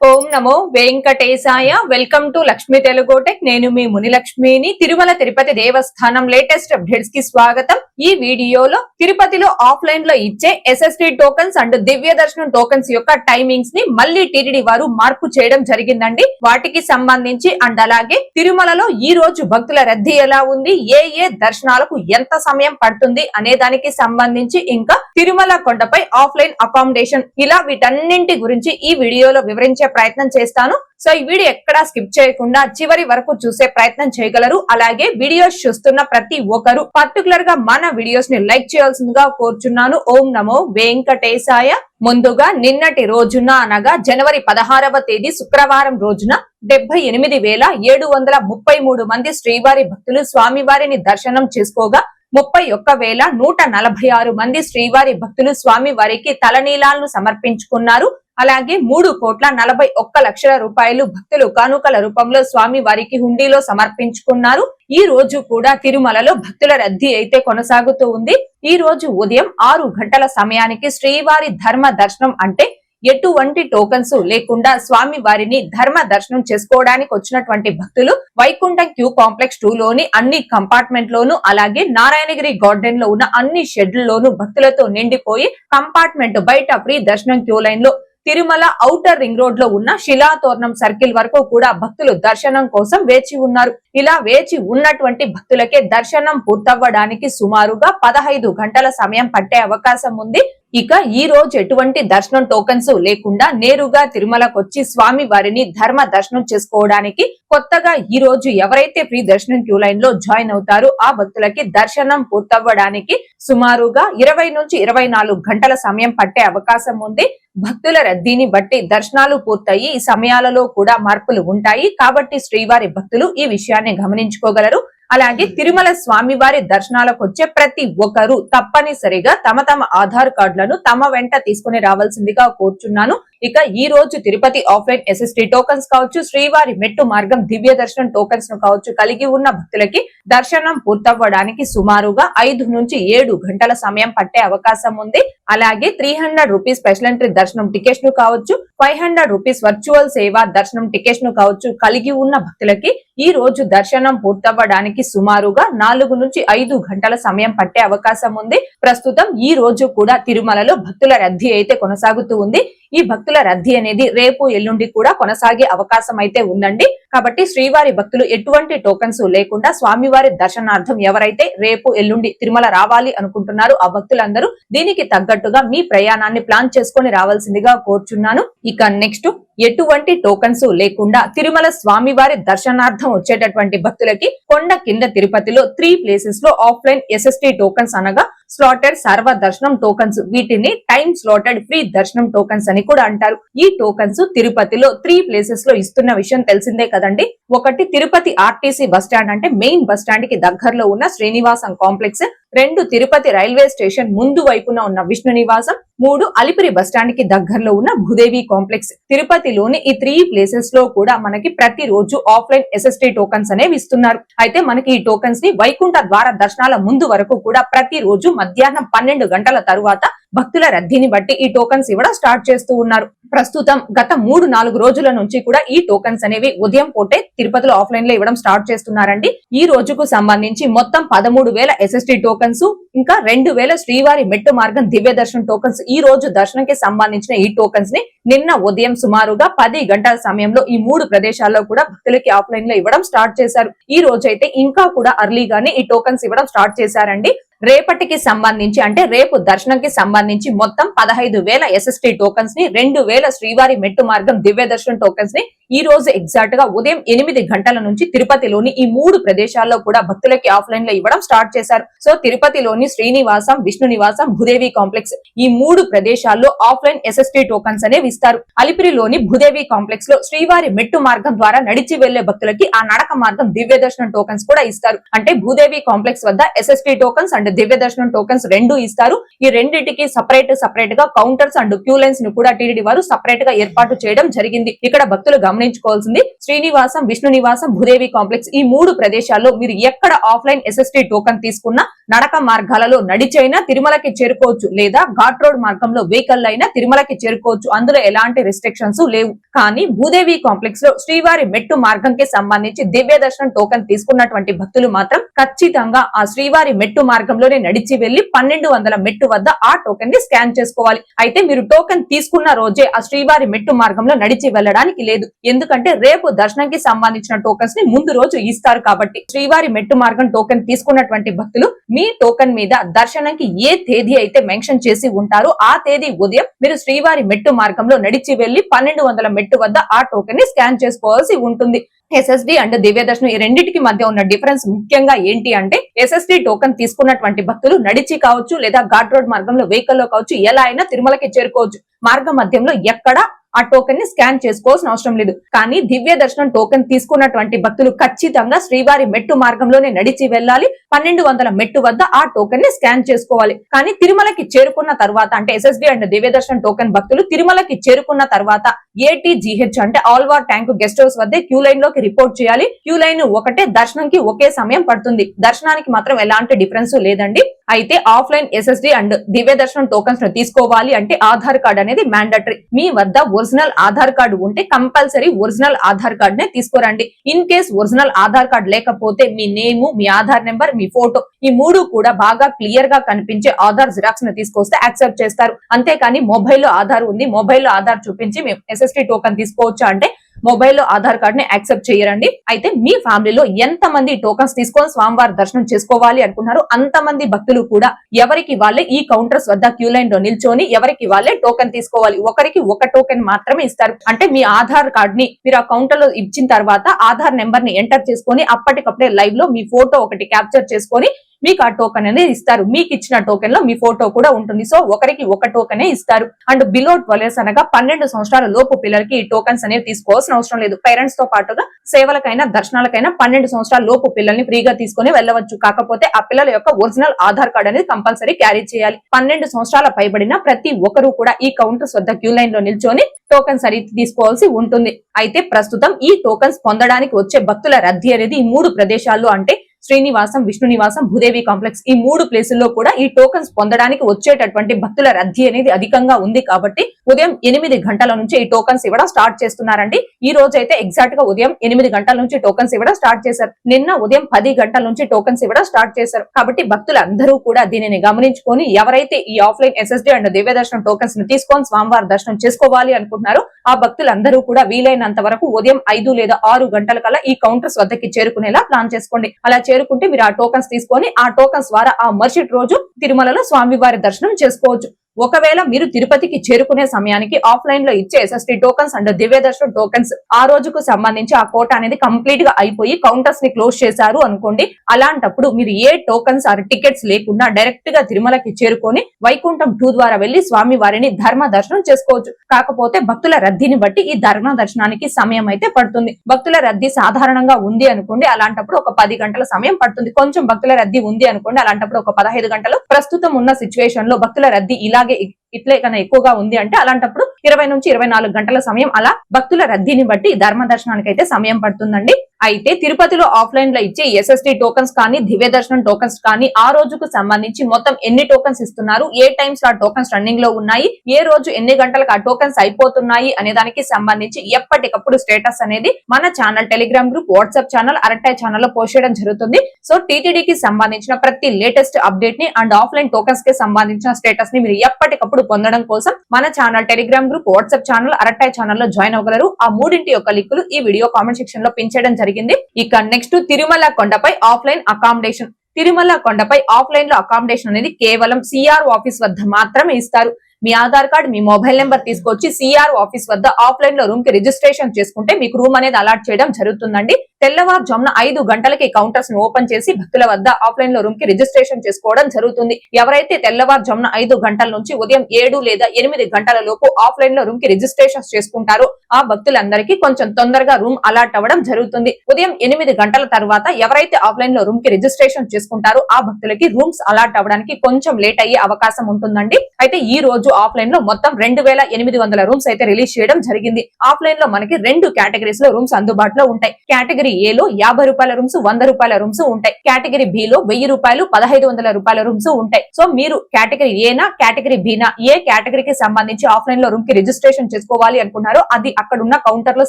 Om Namo Venkatesaya. Welcome to Lakshmi తెలుగోటెక్ నేను మీ మునిలక్ష్మిని. తిరుమల తిరుపతి దేవస్థానం latest అప్డేట్స్కి స్వాగతం. ఈ వీడియోలో తిరుపతిలో ఆఫ్లైన్లో ఇచ్చే ఎస్ఎస్టీ టోకన్స్ అండ్ దివ్య దర్శనం టోకన్స్ యొక్క టైమింగ్స్ని మళ్ళీ టీటీడీ వారు మార్పు చేయడం జరిగిందండి. వాటికి సంబంధించి అండ్ అలాగే తిరుమలలో ఈ రోజు భక్తుల రద్దీ ఎలా ఉంది? ఏ ఏ దర్శనాలకు ఎంత సమయం పడుతుంది? అనే దానికి సంబంధించి ఇంకా తిరుమల కొండపై ఆఫ్లైన్ అకామిడేషన్ ఇలా వీటన్నింటి గురించి ఈ వీడియోలో వివరించే ప్రయత్నం చేస్తాను. సో ఈ వీడియో ఎక్కడా స్కిప్ చేయకుండా చివరి వరకు చూసే ప్రయత్నం చేయగలరు. అలాగే వీడియోస్ చూస్తున్న ప్రతి ఒక్కరు పర్టికులర్గా మన వీడియోస్ని లైక్ చేయాల్సిందిగా కోరుచున్నాను. ఓం నమో వెంకటేశాయ. ముందుగా నిన్నటి రోజున అనగా జనవరి పదహారవ తేదీ శుక్రవారం రోజున డెబ్బై ఎనిమిది వేల ఏడు వందల ముప్పై మూడు మంది శ్రీవారి భక్తులు స్వామివారిని దర్శనం చేసుకోగా ముప్పై ఒక్క వేల నూట నలభై ఆరు మంది శ్రీవారి భక్తులు స్వామి వారికి తలనీలాలను సమర్పించుకున్నారు. అలాగే మూడు కోట్ల నలభై ఒక్క లక్షల రూపాయలు భక్తులు కానుకల రూపంలో స్వామి వారికి హుండీలో సమర్పించుకున్నారు. ఈ రోజు కూడా తిరుమలలో భక్తుల రద్దీ అయితే కొనసాగుతూ ఉంది. ఈ రోజు ఉదయం ఆరు గంటల సమయానికి శ్రీవారి ధర్మ దర్శనం అంటే ఎటువంటి టోకన్స్ లేకుండా స్వామి వారిని ధర్మ దర్శనం చేసుకోవడానికి వచ్చినటువంటి భక్తులు వైకుంఠం క్యూ కాంప్లెక్స్ టూ లోని అన్ని కంపార్ట్మెంట్ లోను అలాగే నారాయణగిరి గార్డెన్లో ఉన్న అన్ని షెడ్లలోను భక్తులతో నిండిపోయి కంపార్ట్మెంట్ బయట ఫ్రీ దర్శనం క్యూ లైన్లో తిరుమల ఔటర్ రింగ్ రోడ్లో ఉన్న శిలాతోరణం సర్కిల్ వరకు కూడా భక్తులు దర్శనం కోసం వేచి ఉన్నారు. ఇలా వేచి ఉన్నటువంటి భక్తులకే దర్శనం పూర్తవ్వడానికి సుమారుగా పదహైదు గంటల సమయం పట్టే అవకాశం ఉంది. ఇక ఈ రోజు ఎటువంటి దర్శనం టోకన్స్ లేకుండా నేరుగా తిరుమలకు వచ్చి స్వామి వారిని ధర్మ దర్శనం చేసుకోవడానికి కొత్తగా ఈ రోజు ఎవరైతే ఫ్రీ దర్శనం క్యూ లైన్లో జాయిన్ అవుతారో ఆ భక్తులకి దర్శనం పూర్తవ్వడానికి సుమారుగా ఇరవై నుంచి ఇరవై గంటల సమయం పట్టే అవకాశం ఉంది. భక్తుల రద్దీని బట్టి దర్శనాలు పూర్తయి ఈ సమయాలలో కూడా మార్పులు ఉంటాయి. కాబట్టి శ్రీవారి భక్తులు ఈ విషయాన్ని గమనించుకోగలరు. అలాగే తిరుమల స్వామివారి దర్శనాలకు వచ్చే ప్రతి ఒక్కరూ తప్పనిసరిగా తమ తమ ఆధార్ కార్డులను తమ వెంట తీసుకుని రావాల్సిందిగా కోరుచున్నాను. ఇక ఈ రోజు తిరుపతి ఆఫ్లైన్ ఎస్ఎస్టీ టోకన్స్ కావచ్చు శ్రీవారి మెట్టు మార్గం దివ్య దర్శనం టోకన్స్ను కావచ్చు కలిగి ఉన్న భక్తులకి దర్శనం పూర్తవ్వడానికి సుమారుగా ఐదు నుంచి ఏడు గంటల సమయం పట్టే అవకాశం ఉంది. అలాగే three hundred rupees special entry దర్శనం టికెట్స్ను కావచ్చు ఫైవ్ హండ్రెడ్ రూపీస్ వర్చువల్ సేవ దర్శనం టికెట్స్ను కావచ్చు కలిగి ఉన్న భక్తులకి ఈ రోజు దర్శనం పూర్తవ్వడానికి సుమారుగా నాలుగు నుంచి ఐదు గంటల సమయం పట్టే అవకాశం ఉంది. ప్రస్తుతం ఈ రోజు కూడా తిరుమలలో భక్తుల రద్దీ అయితే కొనసాగుతూ ఉంది. ఈ భక్తుల రద్దీ అనేది రేపు ఎల్లుండి కూడా కొనసాగే అవకాశం అయితే ఉందండి. కాబట్టి శ్రీవారి భక్తులు ఎటువంటి టోకన్స్ లేకుండా స్వామివారి దర్శనార్థం ఎవరైతే రేపు ఎల్లుండి తిరుమల రావాలి అనుకుంటున్నారు ఆ భక్తులందరూ దీనికి తగ్గట్టుగా మీ ప్రయాణాన్ని ప్లాన్ చేసుకొని రావాల్సిందిగా కోరుచున్నాను. ఇక నెక్స్ట్ ఎటువంటి టోకన్స్ లేకుండా తిరుమల స్వామివారి దర్శనార్థం వచ్చేటటువంటి భక్తులకి కొండ కింద తిరుపతిలో త్రీ ప్లేసెస్లో ఆఫ్లైన్ ఎస్ఎస్టీ టోకన్స్ అనగా స్లాటెడ్ సర్వ దర్శనం టోకన్స్. వీటిని టైం స్లాటెడ్ ఫ్రీ దర్శనం టోకన్స్ అని కూడా అంటారు. ఈ టోకన్స్ తిరుపతిలో త్రీ ప్లేసెస్లో ఇస్తున్న విషయం తెలిసిందే కదండి. ఒకటి తిరుపతి ఆర్టీసీ బస్ స్టాండ్ అంటే మెయిన్ బస్ స్టాండ్కి దగ్గరలో ఉన్న శ్రీనివాసం కాంప్లెక్స్. రెండు తిరుపతి రైల్వే స్టేషన్ ముందు వైపున ఉన్న విష్ణు నివాసం. మూడు అలిపిరి బస్టాండ్కి దగ్గరలో ఉన్న భూదేవి కాంప్లెక్స్. తిరుపతిలోని ఈ త్రీ ప్లేసెస్లో కూడా మనకి ప్రతి రోజు ఆఫ్లైన్ ఎస్ఎస్టీ టోకన్స్ అనేవి ఇస్తున్నారు. అయితే మనకి ఈ టోకన్స్ని వైకుంఠ ద్వార దర్శనాల ముందు వరకు కూడా ప్రతి రోజు మధ్యాహ్నం పన్నెండు గంటల తరువాత భక్తుల రద్దీని బట్టి ఈ టోకన్స్ ఇవ్వడం స్టార్ట్ చేస్తూ ఉన్నారు. ప్రస్తుతం గత మూడు నాలుగు రోజుల నుంచి కూడా ఈ టోకన్స్ అనేవి ఉదయం పూటే తిరుపతిలో ఆఫ్లైన్లో ఇవ్వడం స్టార్ట్ చేస్తున్నారండి. ఈ రోజుకు సంబంధించి మొత్తం పదమూడు వేల ఎస్ఎస్టీ టోకన్స్ ఇంకా రెండు వేల శ్రీవారి మెట్టు మార్గం దివ్య దర్శనం టోకన్స్ ఈ రోజు దర్శనంకి సంబంధించిన ఈ టోకన్స్ని నిన్న ఉదయం సుమారుగా పది గంటల సమయంలో ఈ మూడు ప్రదేశాల్లో కూడా భక్తులకి ఆఫ్లైన్లో ఇవ్వడం స్టార్ట్ చేశారు. ఈ రోజు అయితే ఇంకా కూడా అర్లీగానే ఈ టోకన్స్ ఇవ్వడం స్టార్ట్ చేశారండి. రేపటికి సంబంధించి అంటే రేపు దర్శనంకి సంబంధించి మొత్తం పదహైదు వేల ఎస్ఎస్టీ టోకన్స్ని రెండు వేల శ్రీవారి మెట్టు మార్గం దివ్య దర్శనం టోకన్స్ని ఈ రోజు ఎగ్జాక్ట్గా ఉదయం ఎనిమిది గంటల నుంచి తిరుపతిలోని ఈ మూడు ప్రదేశాల్లో కూడా భక్తులకి ఆఫ్లైన్లో ఇవ్వడం స్టార్ట్ చేశారు. సో తిరుపతిలోని శ్రీనివాసం విష్ణు నివాసం భూదేవి కాంప్లెక్స్ ఈ మూడు ప్రదేశాల్లో ఆఫ్లైన్ ఎస్ఎస్టీ టోకన్స్ అనేవి ఇస్తారు. అలిపిరిలోని భూదేవి కాంప్లెక్స్లో శ్రీవారి మెట్టు మార్గం ద్వారా నడిచి వెళ్ళే భక్తులకి ఆ నడక మార్గం దివ్య దర్శనం టోకన్స్ కూడా ఇస్తారు. అంటే భూదేవి కాంప్లెక్స్ వద్ద ఎస్ఎస్టీ టోకన్స్ అండ్ దివ్య దర్శనం టోకన్స్ రెండు ఇస్తారు. ఈ రెండింటికి సపరేట్ సపరేట్గా కౌంటర్స్ అండ్ క్యూ లైన్స్ను కూడా టీడీడీ వారు సపరేట్గా ఏర్పాటు చేయడం జరిగింది. ఇక్కడ భక్తులు గమనించారు గమనించుకోవాల్సింది. శ్రీనివాసం విష్ణు నివాసం భూదేవి కాంప్లెక్స్ ఈ మూడు ప్రదేశాల్లో మీరు ఎక్కడ ఆఫ్లైన్ ఎస్ఎస్టీ టోకన్ తీసుకున్నా నడక మార్గాలలో నడిచైనా తిరుమలకి చేరుకోవచ్చు. లేదా ఘాట్ రోడ్ మార్గంలో వెహికల్ అయినా తిరుమలకి చేరుకోవచ్చు. అందులో ఎలాంటి రిస్ట్రిక్షన్స్ లేవు. కానీ భూదేవి కాంప్లెక్స్లో శ్రీవారి మెట్టు మార్గంకి సంబంధించి దివ్య దర్శనం టోకన్ తీసుకున్నటువంటి భక్తులు మాత్రం ఖచ్చితంగా ఆ శ్రీవారి మెట్టు మార్గంలోనే నడిచి వెళ్ళి పన్నెండు వందల మెట్టు వద్ద ఆ టోకెన్ని స్కాన్ చేసుకోవాలి. అయితే మీరు టోకెన్ తీసుకున్న రోజే ఆ శ్రీవారి మెట్టు మార్గంలో నడిచి వెళ్ళడానికి లేదు. ఎందుకంటే రేపు దర్శనంకి సంబంధించిన టోకన్స్ని ముందు రోజు ఇస్తారు కాబట్టి శ్రీవారి మెట్టు మార్గం టోకెన్ తీసుకున్నటువంటి భక్తులు మీ టోకెన్ మీద దర్శనంకి ఏ తేదీ అయితే మెన్షన్ చేసి ఉంటారో ఆ తేదీ ఉదయం మీరు శ్రీవారి మెట్టు మార్గంలో నడిచి వెళ్ళి పన్నెండు వందల మెట్టు వద్ద ఆ టోకెన్ని స్కాన్ చేసుకోవాల్సి ఉంటుంది. ఎస్ఎస్డి అండ్ దివ్య దర్శనం ఈ రెండింటికి మధ్య ఉన్న డిఫరెన్స్ ముఖ్యంగా ఏంటి అంటే ఎస్ఎస్డి టోకెన్ తీసుకున్నటువంటి భక్తులు నడిచి కావచ్చు లేదా ఘాట్ రోడ్ మార్గంలో వెహికల్లో కావచ్చు ఎలా అయినా తిరుమలకి చేరుకోవచ్చు. మార్గ మధ్యంలో ఎక్కడ ఆ టోకెన్ని స్కాన్ చేసుకోవాల్సిన అవసరం లేదు. కానీ దివ్య దర్శనం టోకెన్ తీసుకున్నటువంటి భక్తులు ఖచ్చితంగా శ్రీవారి మెట్టు మార్గంలోనే నడిచి వెళ్ళాలి. పన్నెండు వందల మెట్టు వద్ద ఆ టోకెన్ని స్కాన్ చేసుకోవాలి. కానీ తిరుమలకి చేరుకున్న తర్వాత అంటే ఎస్ఎస్డి అండ్ దివ్య దర్శనం టోకెన్ భక్తులు తిరుమలకి చేరుకున్న తర్వాత ఏటీజీహెచ్ అంటే ఆల్వార్ ట్యాంక్ గెస్ట్ హౌస్ వద్ద క్యూ లైన్లోకి రిపోర్ట్ చేయాలి. క్యూ లైన్ ఒకటే దర్శనంకి ఒకే సమయం పడుతుంది. దర్శనానికి మాత్రం ఎలాంటి డిఫరెన్స్ లేదండి. అయితే ఆఫ్లైన్ ఎస్ఎస్డి అండ్ దివ్య దర్శనం టోకన్స్ను తీసుకోవాలి అంటే ఆధార్ కార్డ్ అనేది మ్యాండటరీ మీ వద్ద ఒరిజినల్ ఆధార్ కార్డు ఉంటే కంపల్సరీ ఒరిజినల్ ఆధార్ కార్డు నే తీసుకోరండి. In case original Aadhaar card లేకపోతే మీ నేము మీ ఆధార్ నెంబర్ మీ ఫోటో ఈ మూడు కూడా బాగా క్లియర్గా కనిపించే ఆధార్ జిరాక్స్ని తీసుకొస్తే యాక్సెప్ట్ చేస్తారు. అంతేకాని మొబైల్లో ఆధార్ ఉంది. మొబైల్లో ఆధార్ చూపించి మేము ఎస్ఎస్టీ టోకన్ తీసుకోవచ్చా అంటే మొబైల్లో ఆధార్ కార్డ్ని యాక్సెప్ట్ చేయరండి. అయితే మీ ఫ్యామిలీలో ఎంత మంది టోకన్స్ తీసుకొని స్వామివారి దర్శనం చేసుకోవాలి అనుకున్నారు అంత మంది భక్తులు కూడా ఎవరికి వాళ్ళే ఈ కౌంటర్స్ వద్ద క్యూ లైన్లో నిల్చొని ఎవరికి వాళ్ళే టోకెన్ తీసుకోవాలి. ఒకరికి ఒక టోకెన్ మాత్రమే ఇస్తారు. అంటే మీ ఆధార్ కార్డ్ని మీరు ఆ కౌంటర్లో ఇచ్చిన తర్వాత ఆధార్ నెంబర్ని ఎంటర్ చేసుకొని అప్పటికప్పుడే లైవ్లో మీ ఫోటో ఒకటి క్యాప్చర్ చేసుకొని మీకు ఆ టోకెన్ అనేది ఇస్తారు. మీకు ఇచ్చిన టోకెన్లో మీ ఫోటో కూడా ఉంటుంది. సో ఒకరికి ఒక టోకెనే ఇస్తారు. అండ్ బిలో ట్వెల్వ్ అనగా పన్నెండు సంవత్సరాల లోపు పిల్లలకి ఈ టోకెన్స్ అనేవి తీసుకోవాల్సిన అవసరం లేదు. పేరెంట్స్తో పాటుగా సేవలకైనా దర్శనాలకైనా పన్నెండు సంవత్సరాల లోపు పిల్లల్ని ఫ్రీగా తీసుకొని వెళ్ళవచ్చు. కాకపోతే ఆ పిల్లల యొక్క ఒరిజినల్ ఆధార్ కార్డ్ అనేది కంపల్సరీ క్యారీ చేయాలి. పన్నెండు సంవత్సరాల పైబడిన ప్రతి ఒక్కరూ కూడా ఈ కౌంటర్స్ వద్ద క్యూ లైన్లో నిల్చొని టోకెన్స్ అనేది తీసుకోవాల్సి ఉంటుంది. అయితే ప్రస్తుతం ఈ టోకెన్స్ పొందడానికి వచ్చే భక్తుల రద్దీ అనేది ఈ మూడు ప్రదేశాల్లో అంటే శ్రీనివాసం విష్ణు నివాసం భూదేవి కాంప్లెక్స్ ఈ మూడు ప్లేసుల్లో కూడా ఈ టోకన్స్ పొందడానికి వచ్చేటటువంటి భక్తుల రద్దీ అనేది అధికంగా ఉంది కాబట్టి ఉదయం ఎనిమిది గంటల నుంచి ఈ టోకన్స్ ఇవ్వడం స్టార్ట్ చేస్తున్నారండి. ఈ రోజు అయితే ఎగ్జాక్ట్గా ఉదయం ఎనిమిది గంటల నుంచి టోకన్స్ ఇవ్వడం స్టార్ట్ చేశారు. నిన్న ఉదయం పది గంటల నుంచి టోకన్స్ ఇవ్వడం స్టార్ట్ చేశారు. కాబట్టి భక్తులందరూ కూడా దీనిని గమనించుకొని ఎవరైతే ఈ ఆఫ్లైన్ ఎస్ఎస్డి అండ్ దివ్య దర్శనం టోకన్స్ని తీసుకొని స్వామివారి దర్శనం చేసుకోవాలి అనుకుంటున్నారో ఆ భక్తులందరూ కూడా వీలైనంత వరకు ఉదయం ఐదు లేదా ఆరు గంటల కల్లా ఈ కౌంటర్స్ వద్దకి చేరుకునేలా ప్లాన్ చేసుకోండి. అలా చేరుకుంటే మీరు ఆ టోకన్స్ తీసుకొని ఆ టోకన్స్ ద్వారా ఆ మరుసటి రోజు తిరుమలలో స్వామివారి దర్శనం చేసుకోవచ్చు. ఒకవేళ మీరు తిరుపతికి చేరుకునే సమయానికి ఆఫ్లైన్లో ఇచ్చే ఎస్ఎస్టీ టోకన్స్ అండ్ దివ్యదర్శనం టోకన్స్ ఆ రోజుకు సంబంధించి ఆ కోట అనేది కంప్లీట్గా అయిపోయి కౌంటర్స్ని క్లోజ్ చేశారు అనుకోండి అలాంటప్పుడు మీరు ఏ టోకన్స్ ఆర్ టికెట్స్ లేకుండా డైరెక్ట్గా తిరుమలకి చేరుకొని వైకుంఠం టూ ద్వారా వెళ్ళి స్వామి వారిని ధర్మ దర్శనం చేసుకోవచ్చు. కాకపోతే భక్తుల రద్దీని బట్టి ఈ ధర్మ దర్శనానికి సమయం అయితే పడుతుంది. భక్తుల రద్దీ సాధారణంగా ఉంది అనుకోండి అలాంటప్పుడు ఒక పది గంటల సమయం పడుతుంది. కొంచెం భక్తుల రద్దీ ఉంది అనుకోండి అలాంటప్పుడు ఒక పదహైదు గంటలు. ప్రస్తుతం ఉన్న సిచ్యువేషన్లో భక్తుల రద్దీ ఇలా ಹಾಗೆ ఇట్లే కన్నా ఎక్కువగా ఉంది అంటే అలాంటప్పుడు ఇరవై నుంచి ఇరవై నాలుగు గంటల సమయం అలా భక్తుల రద్దీని బట్టి ధర్మ దర్శనానికి అయితే సమయం పడుతుందండి. అయితే తిరుపతిలో ఆఫ్లైన్లో ఇచ్చే ఎస్ఎస్టీ టోకన్స్ కానీ దివ్య దర్శనం టోకన్స్ కానీ ఆ రోజుకు సంబంధించి మొత్తం ఎన్ని టోకన్స్ ఇస్తున్నారు? ఏ టైమ్స్ ఆ టోకన్స్ రన్నింగ్లో ఉన్నాయి? ఏ రోజు ఎన్ని గంటలకు ఆ టోకన్స్ అయిపోతున్నాయి? అనే దానికి సంబంధించి ఎప్పటికప్పుడు స్టేటస్ అనేది మన channel Telegram group WhatsApp channel Arattai ఛానల్లో పోస్ట్ చేయడం జరుగుతుంది. సో టీటీడీకి సంబంధించిన ప్రతి లేటెస్ట్ అప్డేట్ని అండ్ ఆఫ్లైన్ టోకన్స్కి సంబంధించిన స్టేటస్ని మీరు ఎప్పటికప్పుడు పొందడం కోసం మన channel Telegram group WhatsApp channel Arattai ఛానల్లో జాయిన్ అవ్వగలరు. ఆ మూడింటి యొక్క లింకులు ఈ వీడియో కామెంట్ సెక్షన్లో పెంచడం జరిగింది. ఇక నెక్స్ట్ తిరుమల కొండపై ఆఫ్లైన్ అకామిడేషన్. తిరుమల కొండపై ఆఫ్లైన్లో అకామిడేషన్ అనేది కేవలం సిఆర్ ఆఫీస్ వద్ద మాత్రమే ఇస్తారు. మీ ఆధార్ కార్డ్ మీ మొబైల్ నెంబర్ తీసుకొచ్చి సిఆర్ ఆఫీస్ వద్ద ఆఫ్లైన్లో రూమ్కి రిజిస్ట్రేషన్ చేసుకుంటే మీకు రూమ్ అనేది అలాట్ చేయడం జరుగుతుందండి. తెల్లవారుజామున ఐదు గంటలకి కౌంటర్స్ను ఓపెన్ చేసి భక్తుల వద్ద ఆఫ్లైన్లో రూమ్కి రిజిస్ట్రేషన్ చేసుకోవడం జరుగుతుంది. ఎవరైతే తెల్లవారుజామున ఐదు గంటల నుంచి ఉదయం ఏడు లేదా ఎనిమిది గంటల లోపు ఆఫ్లైన్లో రూమ్కి రిజిస్ట్రేషన్ చేసుకుంటారో ఆ భక్తులందరికీ కొంచెం తొందరగా రూమ్ అలాట్ అవ్వడం జరుగుతుంది. ఉదయం ఎనిమిది గంటల తర్వాత ఎవరైతే ఆఫ్లైన్లో రూమ్కి రిజిస్ట్రేషన్ చేసుకుంటారో ఆ భక్తులకి రూమ్స్ అలాట్ అవ్వడానికి కొంచెం లేట్ అయ్యే అవకాశం ఉంటుందండి. అయితే ఈ రోజు ఆఫ్లైన్లో మొత్తం రెండు వేల ఎనిమిది వందల రూమ్స్ అయితే రిలీజ్ చేయడం జరిగింది. ఆఫ్లైన్లో మనకి రెండు కేటగిరీస్లో రూమ్స్ అందుబాటులో ఉంటాయి. కేటగిరీ ఏ లో యాభై రూపాయల రూమ్స్ వంద రూపాయల రూమ్స్ ఉంటాయి. కేటగిరీ బి లో వెయ్యి రూపాయలు పదహైదు వందల రూపాయల రూమ్స్ ఉంటాయి. సో మీరు కేటగిరీ ఏనా కేటగిరీ బీనా ఏ కేటగిరీకి సంబంధించి ఆఫ్లైన్లో రూమ్కి రిజిస్ట్రేషన్ చేసుకోవాలి అనుకున్నారో అది అక్కడ ఉన్న కౌంటర్లో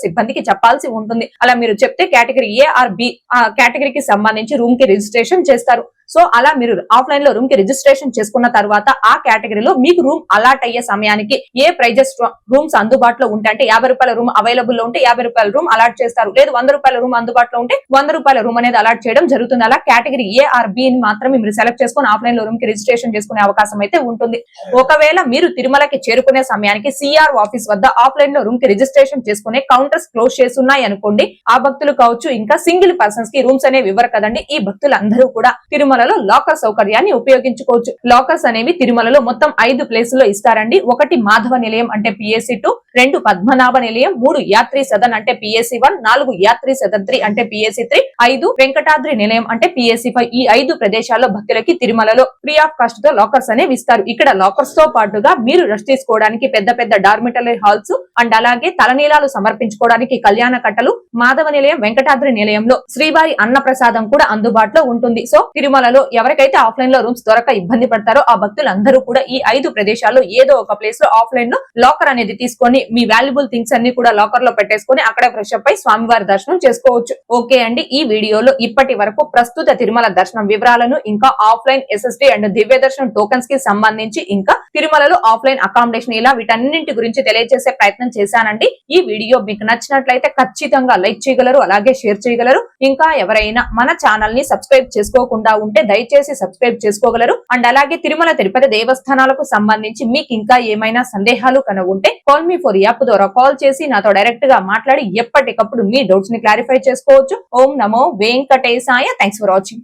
సిబ్బందికి చెప్పాల్సి ఉంటుంది. అలా మీరు చెప్తే కేటగిరీ ఏ ఆర్ బి కేటగిరీకి సంబంధించి రూమ్కి రిజిస్ట్రేషన్ చేస్తారు. సో అలా మీరు ఆఫ్లైన్లో రూమ్కి రిజిస్ట్రేషన్ చేసుకున్న తర్వాత ఆ కేటగిరీలో మీకు రూమ్ అలాట్ అయ్యే సమయానికి ఏ ప్రైజెస్ రూమ్స్ అందుబాటులో ఉంటే అంటే యాభై రూపాయల రూమ్ అవైలబుల్లో ఉంటే యాభై రూపాయల రూమ్ అలాట్ చేస్తారు. లేదు వంద రూపాయల రూమ్ అందుబాటులో ఉంటే వంద రూపాయల రూమ్ అనేది అలాట్ చేయడం జరుగుతుంది. అలా కేటగిరీ ఏ ఆర్ బి ని మాత్రమే మీరు సెలెక్ట్ చేసుకుని ఆఫ్లైన్లో రూమ్కి రిజిస్ట్రేషన్ చేసుకునే అవకాశం అయితే ఉంటుంది. ఒకవేళ మీరు తిరుమలకి చేరుకునే సమయానికి సిఆర్ ఆఫీస్ వద్ద ఆఫ్లైన్లో రూమ్కి రిజిస్ట్రేషన్ చేసుకునే కౌంటర్స్ క్లోజ్ చేసి ఉన్నాయి అనుకోండి ఆ భక్తులు కావచ్చు ఇంకా సింగిల్ పర్సన్స్కి రూమ్స్ అనేవి ఇవ్వరు కదండి ఈ భక్తులందరూ కూడా తిరుమలలో లాకర్ సౌకర్యాన్ని ఉపయోగించుకోవచ్చు. లాకర్స్ అనేవి తిరుమలలో మొత్తం ఐదు ప్లేసుల్లో ఇస్తారండి. ఒకటి మాధవ నిలయం అంటే పిఎస్సి టూ రెండు పద్మనాభ నిలయం మూడు యాత్రి సదన్ అంటే పిఎస్సి వన్ నాలుగు యాత్రి సదన్ త్రీ అంటే పిఎస్సి త్రీ ఐదు వెంకటాద్రి నిలయం అంటే పిఎస్సి ఫైవ్. ఈ ఐదు ప్రదేశాల్లో భక్తులకి తిరుమలలో ఫ్రీ ఆఫ్ కాస్ట్తో లాకర్స్ అనేవి ఇస్తారు. ఇక్కడ లాకర్స్తో పాటుగా మీరు రెస్ట్ తీసుకోవడానికి పెద్ద పెద్ద డార్మిటరీ హాల్స్ అండ్ అలాగే తలనీలాలు సమర్పించుకోవడానికి కళ్యాణ కట్టలు మాధవ నిలయం వెంకటాద్రి నిలయంలో శ్రీవారి అన్న ప్రసాదం కూడా అందుబాటులో ఉంటుంది. సో తిరుమల తిరుమలలో ఎవరికైతే ఆఫ్లైన్లో రూమ్స్ దొరక ఇబ్బంది పడతారో ఆ భక్తులందరూ కూడా ఈ ఐదు ప్రదేశాల్లో ఏదో ఒక ప్లేస్లో ఆఫ్లైన్లో లాకర్ అనేది తీసుకొని మీ వాల్యుబుల్ థింగ్స్ అన్ని కూడా లాకర్లో పెట్టేసుకొని అక్కడ ఫ్రెష్ అప్ అయి స్వామివారి దర్శనం చేసుకోవచ్చు. ఓకే అండి. ఈ వీడియోలో ఇప్పటి వరకు ప్రస్తుత తిరుమల దర్శనం వివరాలను ఇంకా ఆఫ్లైన్ ఎస్ఎస్డి అండ్ దివ్య దర్శనం టోకన్స్కి సంబంధించి ఇంకా తిరుమలలో ఆఫ్లైన్ అకామిడేషన్ ఇలా వీటన్నింటి గురించి తెలియజేసే ప్రయత్నం చేశానండి. ఈ వీడియో మీకు నచ్చినట్లయితే ఖచ్చితంగా లైక్ చేయగలరు అలాగే షేర్ చేయగలరు. ఇంకా ఎవరైనా మన ఛానల్ని సబ్స్క్రైబ్ చేసుకోకుండా ఉంటే దయచేసి సబ్స్క్రైబ్ చేసుకోగలరు. అండ్ అలాగే తిరుమల తిరుపతి దేవస్థానాలకు సంబంధించి మీకు ఇంకా ఏమైనా సందేహాలు కనుక ఉంటే కాల్ మీ ఫోర్ యాప్ ద్వారా కాల్ చేసి నాతో డైరెక్ట్గా మాట్లాడి ఎప్పటికప్పుడు మీ డౌట్స్ని క్లారిఫై చేసుకోవచ్చు. ఓం నమో వెంకటేశాయ. Thanks for watching